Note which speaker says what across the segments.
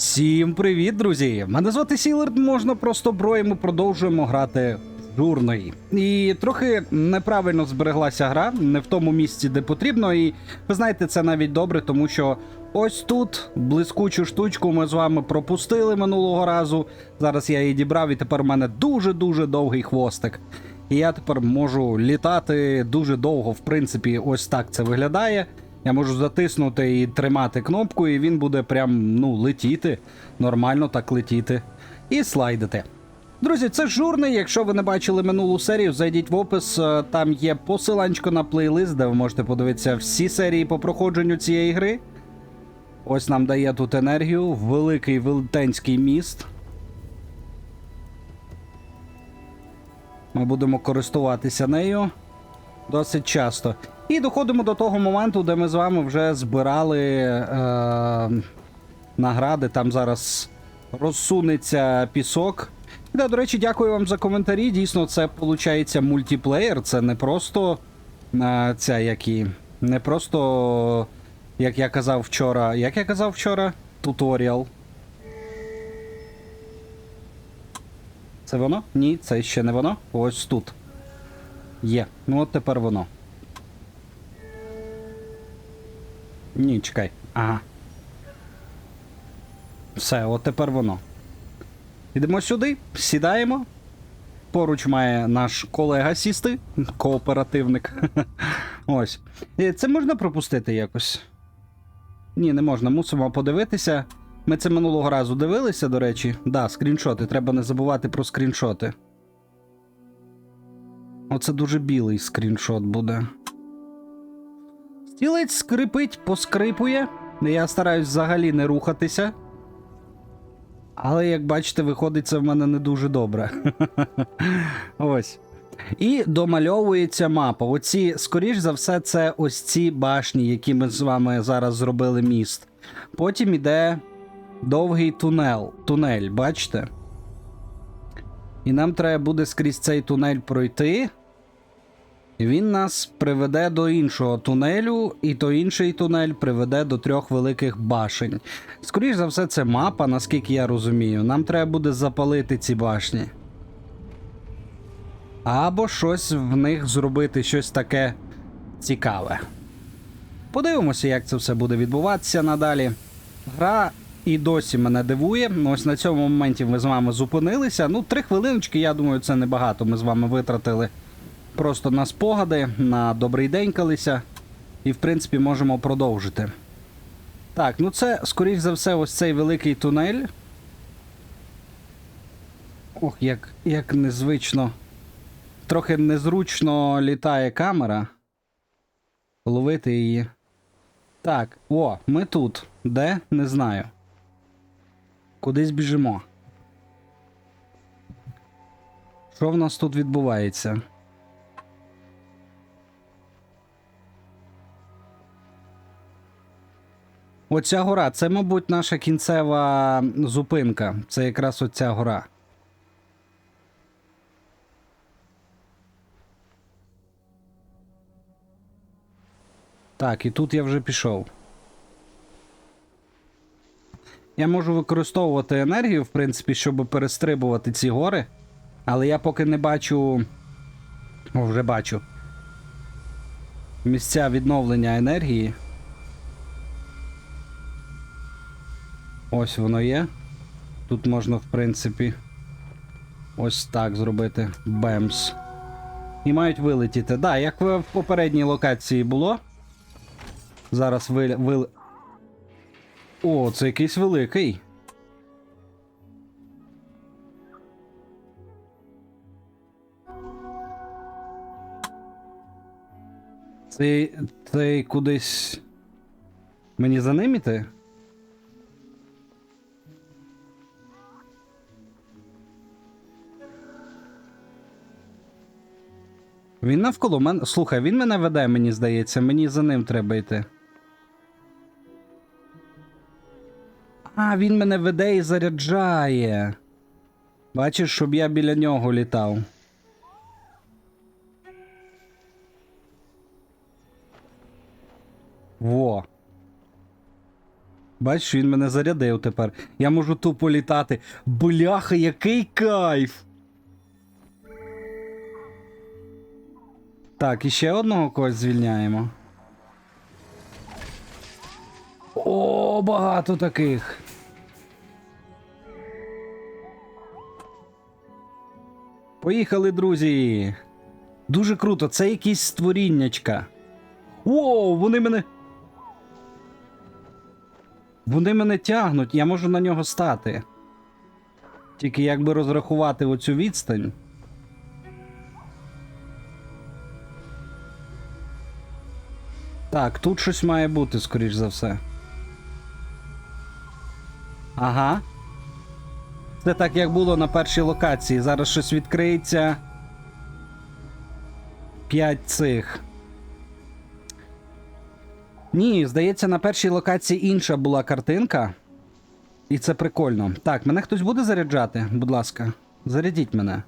Speaker 1: Всім привіт, друзі! Мене звати Сілард, можна просто бро, і ми продовжуємо грати журної. І трохи неправильно збереглася гра, не в тому місці, де потрібно. І ви знаєте, це навіть добре, тому що ось тут блискучу штучку ми з вами пропустили минулого разу. Зараз я її дібрав, і тепер у мене дуже-дуже довгий хвостик. І я тепер можу літати дуже довго. В принципі, ось так це виглядає. Я можу затиснути і тримати кнопку, і він буде прям ну, летіти, нормально так летіти і слайдити. Друзі, це журний. Якщо ви не бачили минулу серію, зайдіть в опис. е, Там є посиланчко на плейлист, де ви можете подивитися всі серії по проходженню цієї гри. Ось нам дає тут енергію, великий велетенський міст. Ми будемо користуватися нею досить часто. І доходимо до того моменту, де ми з вами вже збирали е, награди. Там зараз розсунеться пісок. І, Да, до речі, дякую вам за коментарі. Дійсно, це виходить мультиплеєр. Це не просто е, ця які. Не просто, як я казав вчора. Як я казав вчора? Туторіал. Це воно? Ні, це ще не воно. Ось тут. Є. Ну от тепер воно. Ні, чекай. Ага. Все, от тепер воно. Йдемо сюди, сідаємо. Поруч має наш колега сісти, кооперативник. Ось. Е, Це можна пропустити якось? Ні, не можна. Мусимо подивитися. Ми це минулого разу дивилися, до речі. Да, скріншоти. Треба не забувати про скріншоти. Оце дуже білий скріншот буде. Стілець скрипить, поскрипує. Я стараюсь взагалі не рухатися. Але, як бачите, виходить це в мене не дуже добре. Ось. І домальовується мапа. Оці, скоріш за все, це ось ці башні, які ми з вами зараз зробили міст. Потім іде довгий тунел. Тунель, бачите? І нам треба буде скрізь цей тунель пройти. Він нас приведе до іншого тунелю, і то інший тунель приведе до трьох великих башень. Скоріше за все, це мапа, наскільки я розумію. Нам треба буде запалити ці башні. Або щось в них зробити, щось таке цікаве. Подивимося, як це все буде відбуватися надалі. Гра і досі мене дивує. Ось на цьому моменті ми з вами зупинилися. Ну, три хвилиночки, я думаю, це небагато. Ми з вами витратили просто на спогади, на добрий день колися. І, в принципі, можемо продовжити. Так, ну це, скоріш за все, ось цей великий тунель. Ох, як, як незвично. Трохи незручно літає камера. Ловити її. Так, о, ми тут. Де? Не знаю. Кудись біжимо. Що в нас тут відбувається? Оця гора, це, мабуть, наша кінцева зупинка. Це якраз оця гора. Так, і тут я вже пішов. Я можу використовувати енергію, в принципі, щоб перестрибувати ці гори. Але я поки не бачу. О, вже бачу. Місця відновлення енергії. Ось воно є. Тут можна, в принципі, ось так зробити. Бемс. І мають вилетіти. Да, як в попередній локації було. Зараз ви... ви... О, це якийсь великий. Цей, цей кудись. Мені за ним іти? Він навколо мене. Слухай, він мене веде, мені здається, мені за ним треба йти. А, він мене веде і заряджає. Бачиш, щоб я біля нього літав. Во. Бачиш, він мене зарядив тепер. Я можу тупо літати. Бляха, який кайф! Так, і ще одного когось звільняємо. О, багато таких. Поїхали, друзі. Дуже круто, це якісь створіннячка. О, вони мене. Вони мене тягнуть, я можу на нього стати. Тільки як би розрахувати оцю відстань. Так, тут щось має бути, скоріш за все. Ага. Це так, як було на першій локації. Зараз щось відкриється. П'ять цих. Ні, здається, на першій локації інша була картинка. І це прикольно. Так, мене хтось буде заряджати, будь ласка. Зарядіть мене.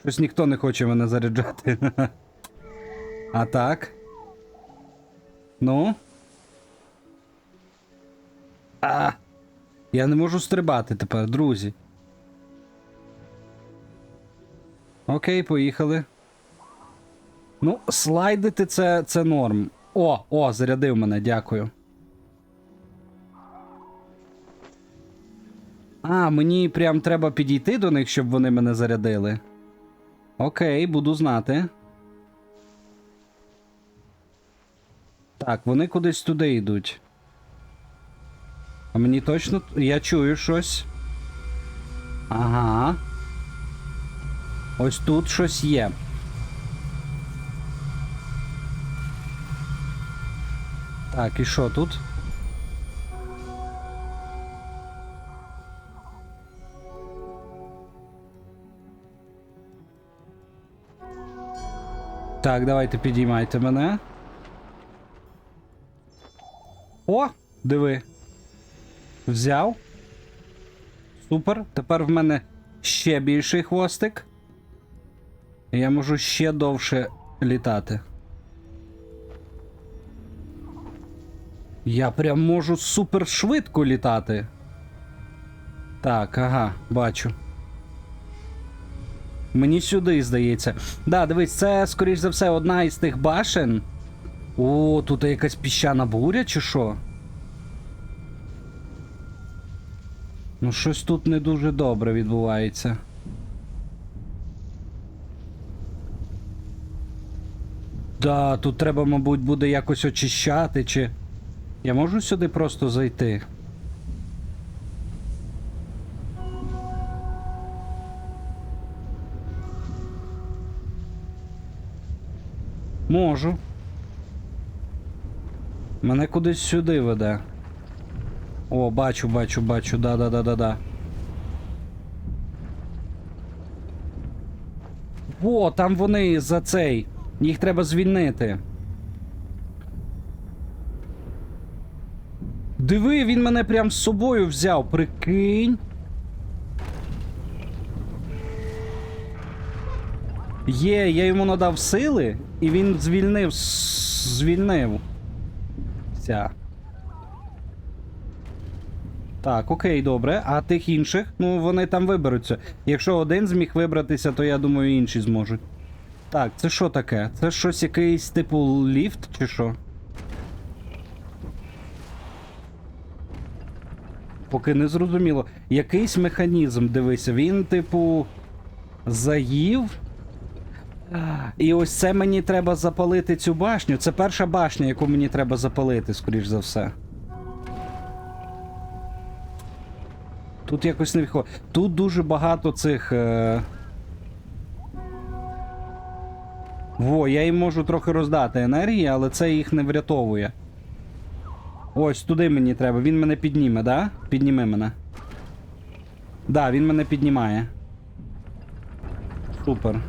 Speaker 1: Щось ніхто не хоче мене заряджати. А так. Ну. А. Я не можу стрибати тепер, друзі. Окей, поїхали. Ну, слайдити це, це норм. О, о, зарядив мене, дякую. А, мені прям треба підійти до них, щоб вони мене зарядили. Окей, буду знати. Так, вони кудись туди йдуть. А мені точно. Я чую щось. Ага. Ось тут щось є. Так, і що тут? Так, давайте підіймайте мене. О, диви. Взяв. Супер. Тепер в мене ще більший хвостик. Я можу ще довше літати. Я прям можу супер швидко літати. Так, ага, бачу. Мені сюди здається. Да, дивись, це, скоріш за все, одна із тих башен. О, тут якась піщана буря, чи що? Ну, щось тут не дуже добре відбувається. Да, тут треба, мабуть, буде якось очищати, чи. Я можу сюди просто зайти? Можу. Мене кудись сюди веде. О, бачу, бачу, бачу, да-да-да-да-да. О, там вони за цей. Їх треба звільнити. Диви, він мене прям з собою взяв, прикинь. Є, я йому надав сили, і він звільнив. Звільнив. Ся. Так, окей, добре. А тих інших? Ну, вони там виберуться. Якщо один зміг вибратися, то я думаю, інші зможуть. Так, це що таке? Це щось якийсь типу ліфт чи що? Поки не зрозуміло. Якийсь механізм, дивися, він, типу, заїв. І ось це мені треба запалити цю башню. Це перша башня, яку мені треба запалити, скоріш за все. Тут якось не виходить. Тут дуже багато цих. Е... Во, я їм можу трохи роздати енергії, але це їх не врятовує. Ось туди мені треба. Він мене підніме, да? Підніми мене. Да, він мене піднімає. Супер.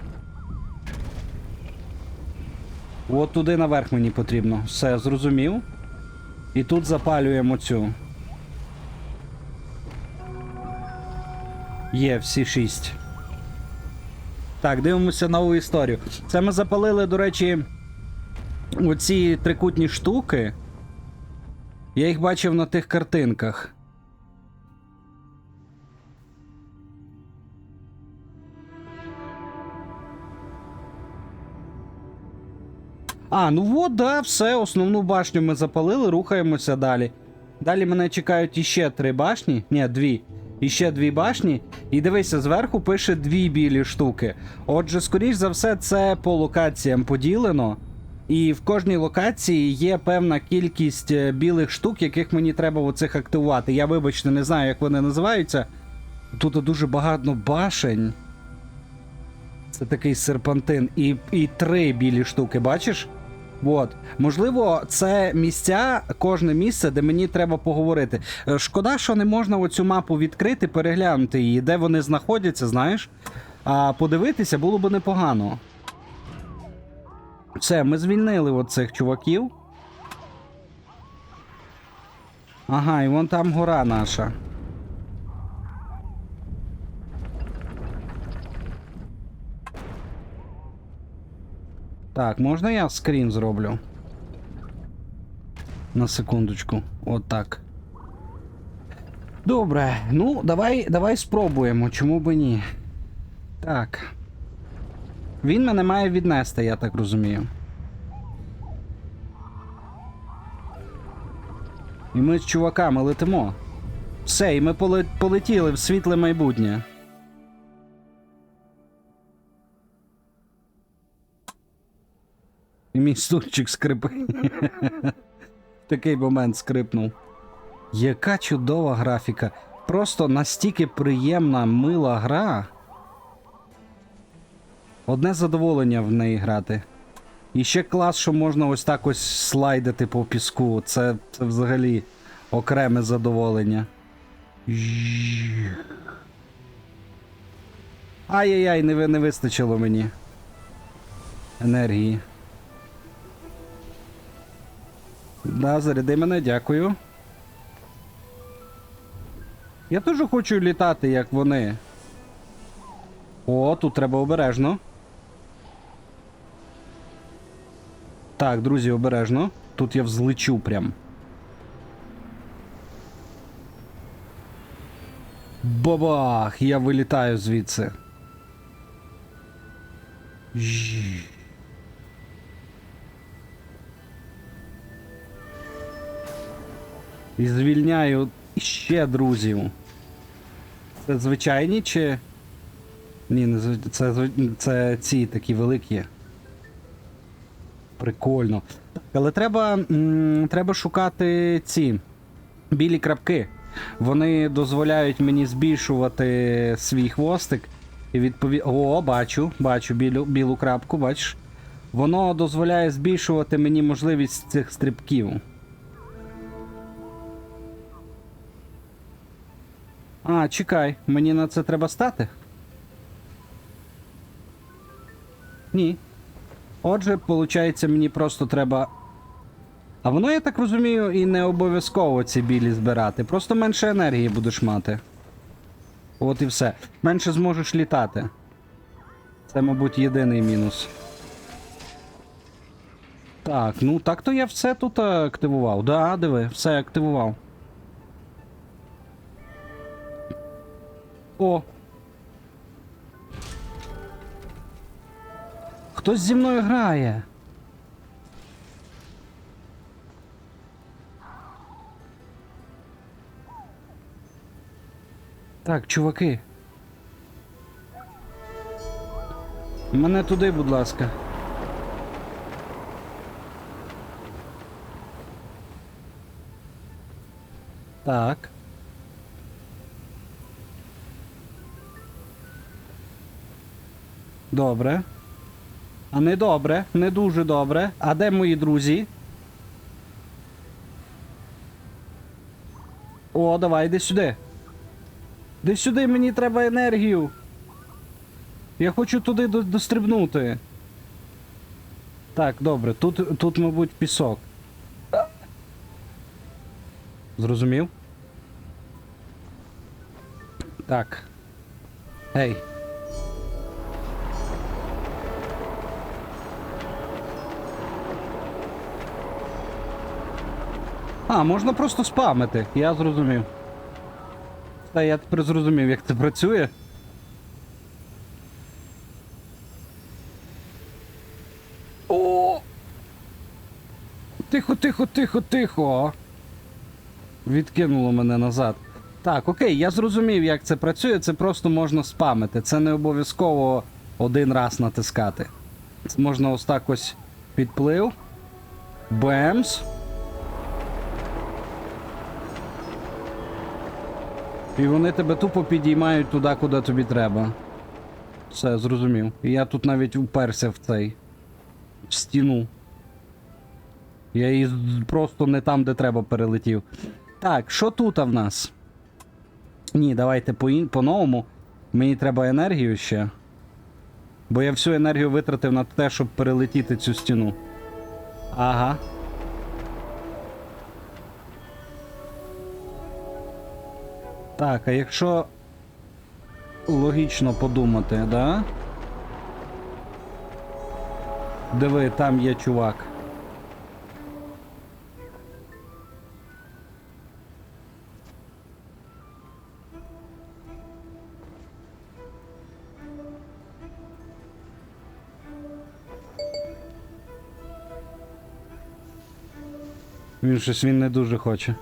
Speaker 1: От туди наверх мені потрібно. Все, зрозумів. І тут запалюємо цю. Є, всі шість. Так, дивимося нову історію. Це ми запалили, до речі, оці трикутні штуки. Я їх бачив на тих картинках. А, ну от, да, все, основну башню ми запалили, рухаємося далі. Далі мене чекають іще три башні. Ні, дві. Іще дві башні. І дивися, зверху пише дві білі штуки. Отже, скоріш за все, це по локаціям поділено. І в кожній локації є певна кількість е, білих штук, яких мені треба оцих активувати. Я, вибачте, не знаю, як вони називаються. Тут дуже багато башень. Це такий серпантин. І, і три білі штуки, бачиш? От. Можливо, це місця, кожне місце, де мені треба поговорити. Е, Шкода, що не можна оцю мапу відкрити, переглянути її, де вони знаходяться, знаєш. А подивитися було б непогано. Все, ми звільнили оцих чуваків. Ага, і вон там гора наша. Так, можна я скрін зроблю? На секундочку. От так. Добре, ну давай, давай спробуємо, чому би ні. Так. Він мене має віднести, я так розумію. І ми з чуваками летимо. Все, і ми полетіли в світле майбутнє. Мій стульчик скрипить. Такий момент скрипнув. Яка чудова графіка. Просто настільки приємна, мила гра. Одне задоволення в неї грати. І ще клас, що можна ось так ось слайдити по піску. Це, це взагалі окреме задоволення. Ай-яй-яй, не, не вистачило мені. Енергії. Да, заряди мене, дякую. Я теж хочу літати, як вони. О, тут треба обережно. Так, друзі, обережно. Тут я взлечу прям. Бабах! Я вилітаю звідси. Жжж. І звільняю ще друзів. Це звичайні чи. Ні, це, це ці такі великі. Прикольно. Але треба, треба шукати ці білі крапки. Вони дозволяють мені збільшувати свій хвостик. І відпові... О, бачу, бачу білу, білу крапку, бачиш. Воно дозволяє збільшувати мені можливість цих стрибків. А, чекай, мені на це треба стати? Ні. Отже, виходить, мені просто треба. А воно, я так розумію, і не обов'язково ці білі збирати. Просто менше енергії будеш мати. От і все. Менше зможеш літати. Це, мабуть, єдиний мінус. Так, ну так то я все тут е, активував. Да, диви, все активував. О. Хтось зі мною грає. Так, чуваки. Мене туди, будь ласка. Так. Добре. А не добре, не дуже добре. А де мої друзі? О, давай, йди сюди. Йди сюди, мені треба енергію. Я хочу туди до- дострибнути. Так, добре, тут, тут, мабуть, пісок. Зрозумів? Так. Гей. А, можна просто спамити, я зрозумів. Та я тепер зрозумів, як це працює. О! Тихо, тихо, тихо, тихо. Відкинуло мене назад. Так, окей, я зрозумів, як це працює. Це просто можна спамити. Це не обов'язково один раз натискати. Це можна ось так ось підплив. Бемс. І вони тебе тупо підіймають туди, куди тобі треба. Все, зрозумів. І я тут навіть уперся в цей. В стіну. Я її просто не там, де треба, перелетів. Так, що тут в нас? Ні, давайте по по-новому. Мені треба енергію ще. Бо я всю енергію витратив на те, щоб перелетіти цю стіну. Ага. Так, а якщо логічно подумати, да? Диви, там є чувак. Він щось він не дуже хоче.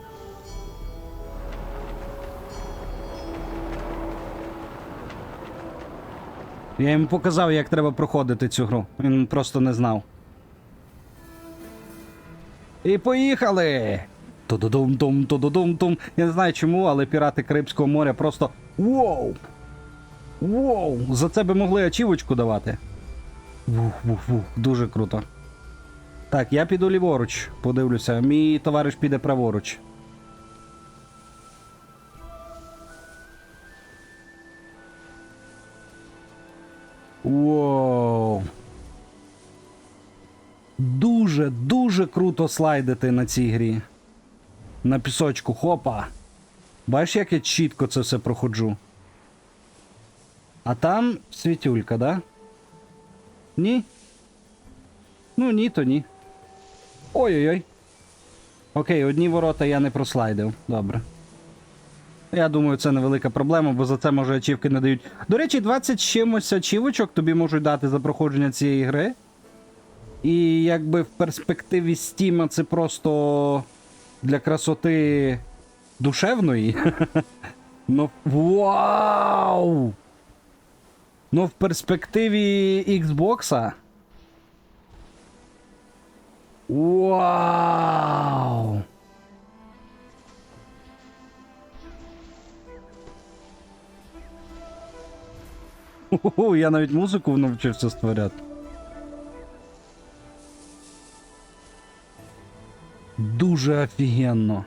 Speaker 1: Я йому показав, як треба проходити цю гру. Він просто не знав. І поїхали! Ту-ду-дум-дум, ту-ду-дум-дум. Я не знаю чому, але пірати Карибського моря просто. Воу! Воу! За це би могли ачівочку давати. Вух-вух-вух, дуже круто. Так, я піду ліворуч, подивлюся. Мій товариш піде праворуч. Воу. Дуже, дуже круто слайдити на цій грі. На пісочку, хопа. Бачиш, як я чітко це все проходжу. А там світюлька, да? Ні? Ну ні, то ні. Ой-ой-ой. Окей, одні ворота я не прослайдив. Добре. Я думаю, це невелика проблема, бо за це може ачівки не дають. До речі, 20 чимось ачівочок тобі можуть дати за проходження цієї гри. І якби в перспективі Стіма це просто для красоти душевної. Ну, вау! Ну, в перспективі Xbox. Вау! Ху-ху, я навіть музику навчився створяти. Дуже офігенно.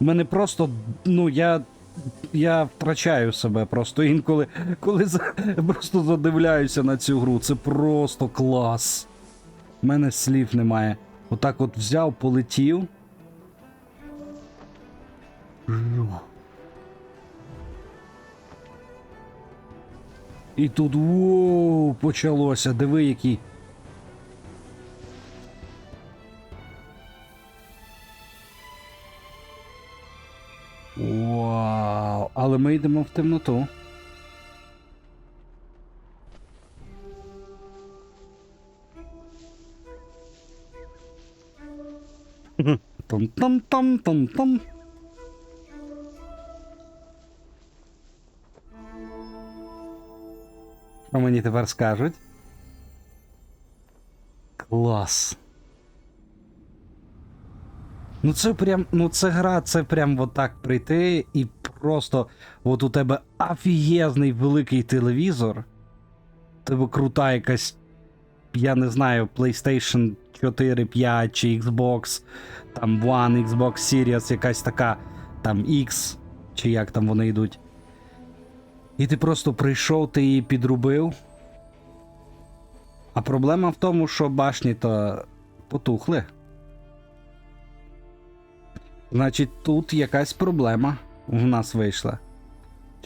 Speaker 1: У мене просто, ну, я. Я втрачаю себе просто інколи, коли за, просто задивляюся на цю гру. Це просто клас. У мене слів немає. Отак от взяв, полетів. І тут воу, почалося. Диви, який. Вау! Але ми йдемо в темноту. Там-там-там-там-там. Що мені тепер скажуть? Клас. Ну це прям, ну це гра, це прям от так прийти і просто от у тебе офігезний великий телевізор. У тебе крута якась, я не знаю, PlayStation 4, 5 чи Xbox, там One, Xbox Series, якась така, там X, чи як там вони йдуть. І ти просто прийшов, ти її підрубив. А проблема в тому, що башні то потухли. Значить, тут якась проблема в нас вийшла.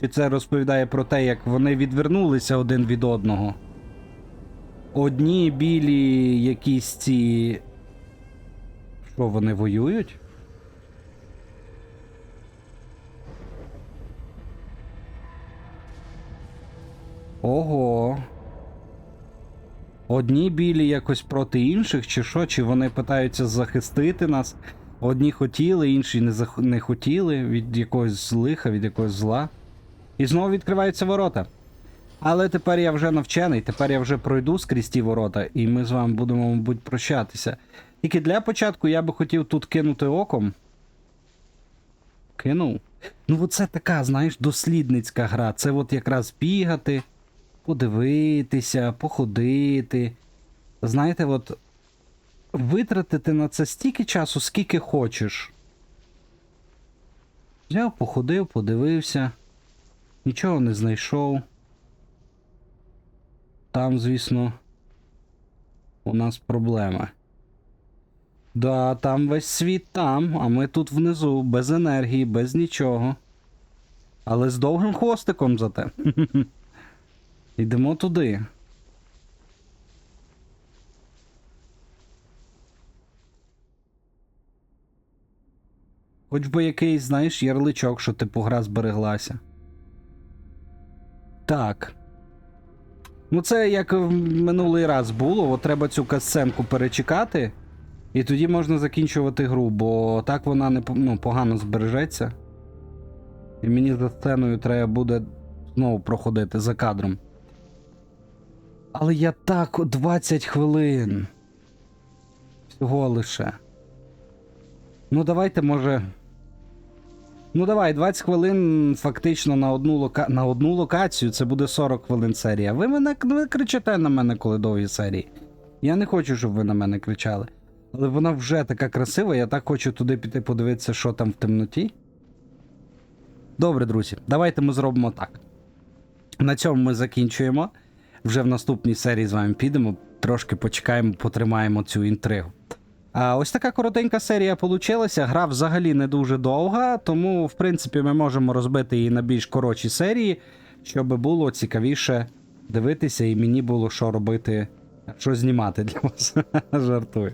Speaker 1: Чи це розповідає про те, як вони відвернулися один від одного? Одні білі якісь ці. Що вони воюють? Ого. Одні білі якось проти інших, чи що? Чи вони питаються захистити нас? Одні хотіли, інші не, зах... не хотіли від якогось лиха, від якогось зла. І знову відкриваються ворота. Але тепер я вже навчений, тепер я вже пройду скрізь ті ворота, і ми з вами будемо, мабуть, прощатися. Тільки для початку я би хотів тут кинути оком. Кинув. Ну, оце така, знаєш, дослідницька гра. Це от якраз бігати, подивитися, походити. Знаєте, от витратити на це стільки часу, скільки хочеш. Взяв, походив, подивився, нічого не знайшов. Там, звісно, у нас проблема. Да, там весь світ там, а ми тут внизу, без енергії, без нічого. Але з довгим хвостиком зате. Йдемо туди. Хоч би якийсь, знаєш, ярличок, що типу гра збереглася. Так. Ну, це як в минулий раз було, от треба цю касценку перечекати, і тоді можна закінчувати гру, бо так вона не ну, погано збережеться. І мені за сценою треба буде знову проходити за кадром. Але я так 20 хвилин. Всього лише. Ну, давайте, може. Ну, давай, 20 хвилин фактично на одну, лока... на одну локацію це буде 40 хвилин серія. Ви мене ви кричите на мене, коли довгі серії. Я не хочу, щоб ви на мене кричали. Але вона вже така красива, я так хочу туди піти подивитися, що там в темноті. Добре, друзі, давайте ми зробимо так. На цьому ми закінчуємо. Вже в наступній серії з вами підемо, трошки почекаємо, потримаємо цю інтригу. А ось така коротенька серія получилася. Гра взагалі не дуже довга, тому, в принципі, ми можемо розбити її на більш коротші серії, щоб було цікавіше дивитися, і мені було що робити, що знімати для вас. Жартую.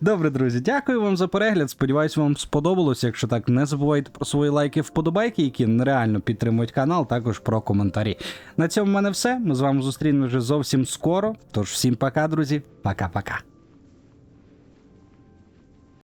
Speaker 1: Добре, друзі, дякую вам за перегляд. Сподіваюсь, вам сподобалось. Якщо так, не забувайте про свої лайки, вподобайки, які нереально підтримують канал, також про коментарі. На цьому в мене все. Ми з вами зустрінемося вже зовсім скоро. Тож всім пока, друзі. Пока-пока.